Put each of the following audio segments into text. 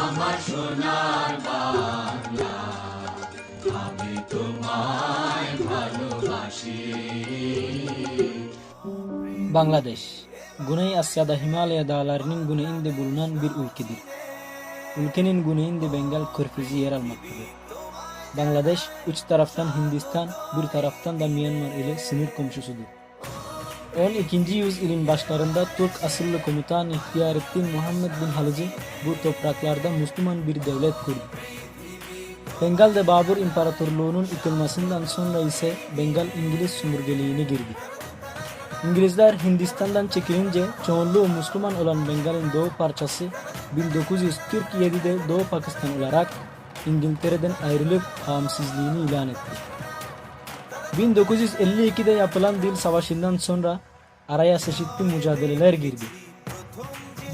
আমার সোনার বাংলা আমি তোমায় ভালোবাসি Bangladeş, Güney Asya'da Himalaya dağlarının güneyinde bulunan bir ülkedir. Ülkenin güneyinde Bengal körfezi yer almaktadır. Bangladeş, üç taraftan Hindistan, bir taraftan da Myanmar ile sınır komşusudur. 12. yüzyılın başlarında Türk asıllı komutan İhtiyarettin Muhammed bin Halıcı bu topraklarda Müslüman bir devlet kurdu. Bengal'de Babur İmparatorluğu'nun yıkılmasından sonra ise Bengal İngiliz sömürgeliğine girdi. İngilizler Hindistan'dan çekilince çoğunluğu Müslüman olan Bengal'in doğu parçası 1947'de Doğu Pakistan olarak İngiltere'den ayrılıp bağımsızlığını ilan etti. 1952'de yapılan Dil Savaşı'ndan sonra araya çeşitli mücadeleler girdi.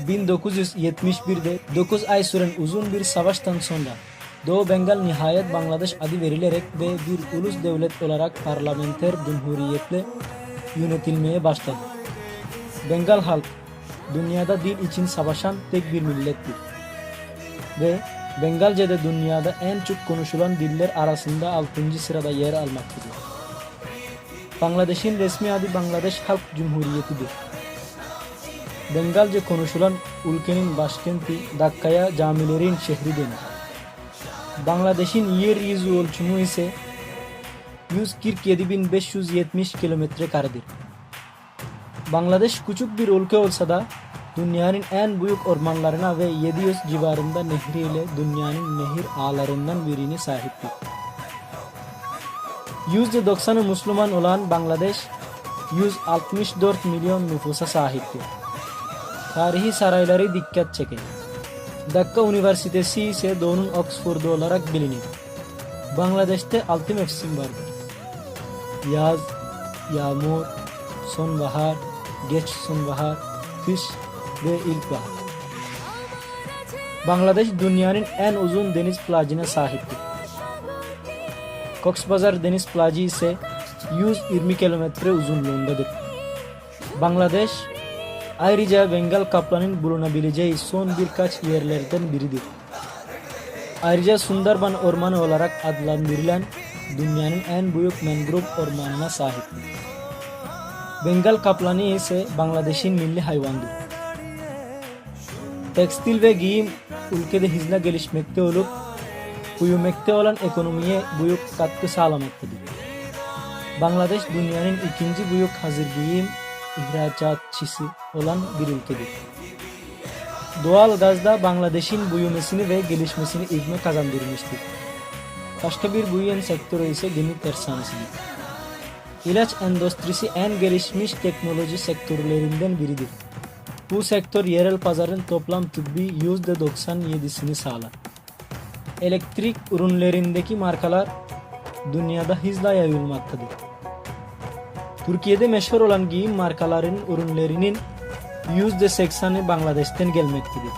1971'de 9 ay süren uzun bir savaştan sonra Doğu Bengal nihayet Bangladeş adı verilerek ve bir ulus devlet olarak parlamenter cumhuriyetle yönetilmeye başladı. Bengal halk dünyada dil için savaşan tek bir millettir. Ve Bengalce'de dünyada en çok konuşulan diller arasında 6. sırada yer almaktadır. Bangladeş'in resmi adı Bangladeş Halk Cumhuriyeti'dir. Bengalce konuşulan ülkenin başkenti Dakka'ya camilerin şehri denir. Bangladeş'in yeryüzü ölçümü ise 147.570 kilometre karedir. Bangladeş küçük bir ülke olsa da dünyanın en büyük ormanlarına ve 700 civarında nehriyle dünyanın nehir ağlarından birini sahiptir. %90'ı Müslüman olan Bangladeş 164 milyon nüfusa sahiptir. Tarihi sarayları dikkat çeker. Dakka Üniversitesi ise Doğu'nun Oxford'u olarak bilinir. Bangladeş'te altı mevsim vardır. Yaz, yağmur, sonbahar, geç sonbahar, kış ve ilkbahar. Bangladeş dünyanın en uzun deniz plajına sahiptir. Coxbazar deniz plajı ise 120 kilometre uzunluğundadır. Bangladeş ayrıca Bengal kaplanın bulunabileceği son birkaç yerlerden biridir. Ayrıca Sundarban Ormanı olarak adlandırılan dünyanın en büyük mangrove ormanına sahiptir. Bengal kaplanı ise Bangladeş'in milli hayvandır. Tekstil ve giyim ülkede hızla gelişmekte olup büyümekte olan ekonomiye büyük katkı sağlamaktadır. Bangladeş dünyanın ikinci büyük hazır giyim ihracatçısı olan bir ülkedir. Doğal gazda Bangladeş'in büyümesini ve gelişmesini ivme kazandırmıştır. Başka bir büyüyen sektörü ise gemi tersanesidir. İlaç endüstrisi en gelişmiş teknoloji sektörlerinden biridir. Bu sektör yerel pazarın toplam tıbbi %97'sini sağlar. Elektrik ürünlerindeki markalar dünyada hızla yayılmaktadır. Türkiye'de meşhur olan giyim markalarının ürünlerinin %80'i Bangladeş'ten gelmektedir.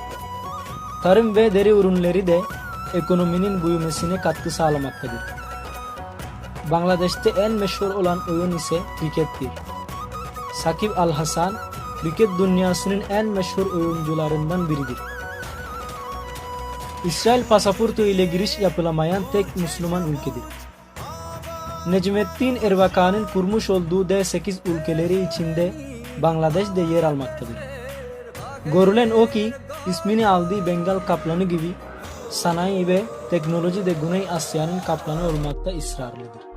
Tarım ve deri ürünleri de ekonominin büyümesine katkı sağlamaktadır. Bangladeş'te en meşhur olan oyun ise krikettir. Sakib Al Hasan, kriket dünyasının en meşhur oyuncularından biridir. İsrail pasaportu ile giriş yapılamayan tek Müslüman ülkedir. Necmettin Erbakan'ın kurmuş olduğu D8 ülkeleri içinde Bangladeş de yer almaktadır. Görülen o ki ismini aldığı Bengal kaplanı gibi sanayi ve teknoloji de Güney Asya'nın kaplanı olmakta ısrarlıdır.